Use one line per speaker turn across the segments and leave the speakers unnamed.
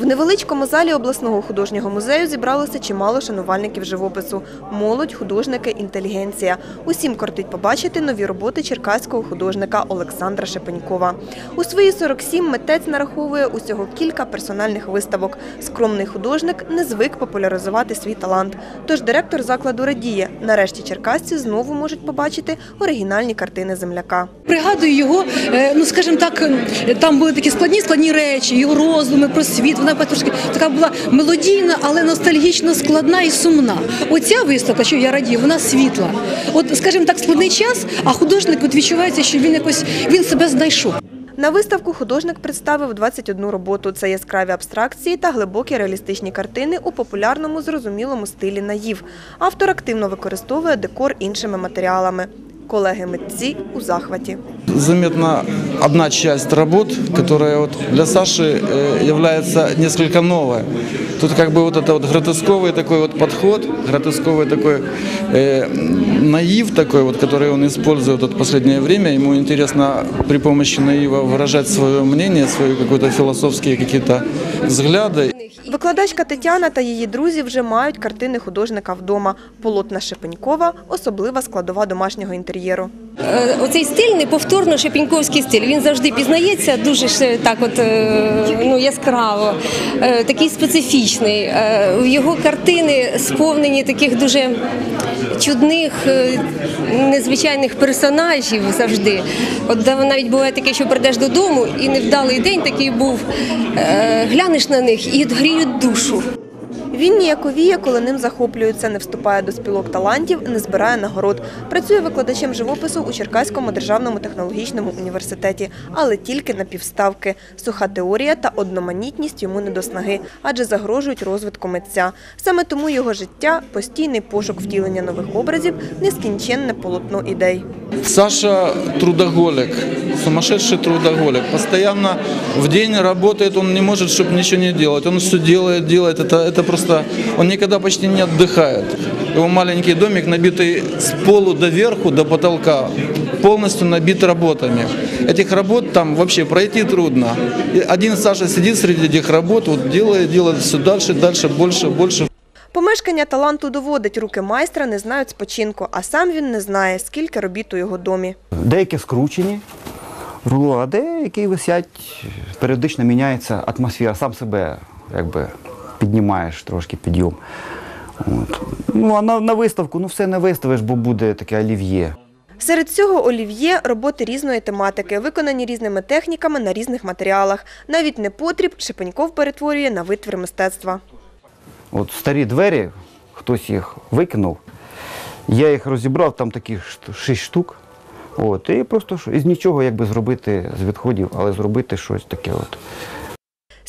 В невеличкому залі обласного художнього музею зібралося чимало шанувальників живопису. Молодь, художники, інтелігенція. Усім кортить побачити нові роботи черкаського художника Олександра Шепенькова. У свої 47 митець нараховує усього кілька персональних виставок. Скромний художник не звик популяризувати свій талант. Тож директор закладу радіє. Нарешті черкасці знову можуть побачити оригінальні картини земляка.
Пригадую його, е, ну скажімо так, е, там були такі складні складні речі, його роздуми про світ. Вона трошки така була мелодійна, але ностальгічно складна і сумна. Оця виставка, що я радію, вона світла. От, скажімо так, складний час, а художник от відчувається, що він якось він себе знайшов.
На виставку художник представив 21 роботу. Це яскраві абстракції та глибокі реалістичні картини у популярному зрозумілому стилі наїв. Автор активно використовує декор іншими матеріалами. Колеги-митці у захваті
заметна одна часть работ, которая вот для Саши э, является несколько новой. Тут как бы вот это вот гротесковый такой вот подход, гротесковый такой э, наив такой вот, который он использует вот последнее время. Ему интересно при помощи наива выражать свое мнение, свои какие-то философские какие-то взгляды.
Викладачка Тетяна та її друзі вже мають картини художника вдома. Полотна Шепенькова – особлива складова домашнього інтер'єру.
Е, Оцей стиль неповторно шепіньковський стиль. Він завжди пізнається дуже так, от е, ну яскраво, е, такий специфічний. Е, Його картини сповнені таких дуже чудних, незвичайних персонажів завжди. От навіть буває таке, що прийдеш додому і невдалий день такий був. Глянеш на них і гріють душу.
Він ніяковіє, коли ним захоплюється, не вступає до спілок талантів, не збирає нагород. Працює викладачем живопису у Черкаському державному технологічному університеті, але тільки на півставки. Суха теорія та одноманітність йому не до снаги, адже загрожують розвитку митця. Саме тому його життя – постійний пошук втілення нових образів, нескінченне полотно ідей.
Саша трудоголик, сумасшедший трудоголик. Постоянно в день работает, он не может, чтобы ничего не делать. Он все делает, делает. Это, это просто... Он никогда почти не отдыхает. Его маленький домик, набитый с полу до верху, до потолка, полностью набит работами. Этих работ там вообще пройти трудно. Один Саша сидит среди этих работ, вот делает, делает все дальше, дальше, больше, больше.
Помешкання таланту доводить, руки майстра не знають спочинку, а сам він не знає, скільки робіт у його домі.
Деякі скручені а деякі висять, періодично міняється атмосфера, сам себе якби піднімаєш трошки підйом. От. Ну, а на, на виставку, ну все не виставиш, бо буде таке олів'є.
Серед цього олів'є – роботи різної тематики, виконані різними техніками на різних матеріалах. Навіть непотріб Шепеньков перетворює на витвір мистецтва.
От старі двері, хтось їх викинув, я їх розібрав, там таких шість штук. От, і просто з нічого якби зробити з відходів, але зробити щось таке. От.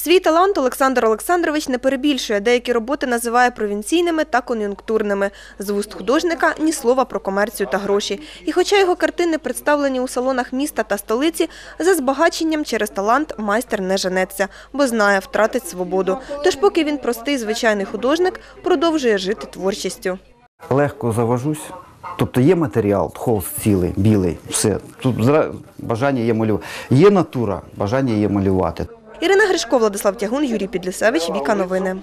Свій талант Олександр Олександрович не перебільшує. Деякі роботи називає провінційними та кон'юнктурними. З вуст художника ні слова про комерцію та гроші. І хоча його картини представлені у салонах міста та столиці, за збагаченням через талант майстер не женеться, бо знає, втратить свободу. Тож поки він простий звичайний художник, продовжує жити творчістю.
Легко завожусь. Тобто є матеріал, холст цілий, білий, все. Тут бажання є малювати. Є натура, бажання є малювати.
Ірина Гришко, Владислав Тягун, Юрій Підлісевич, Віка Новини.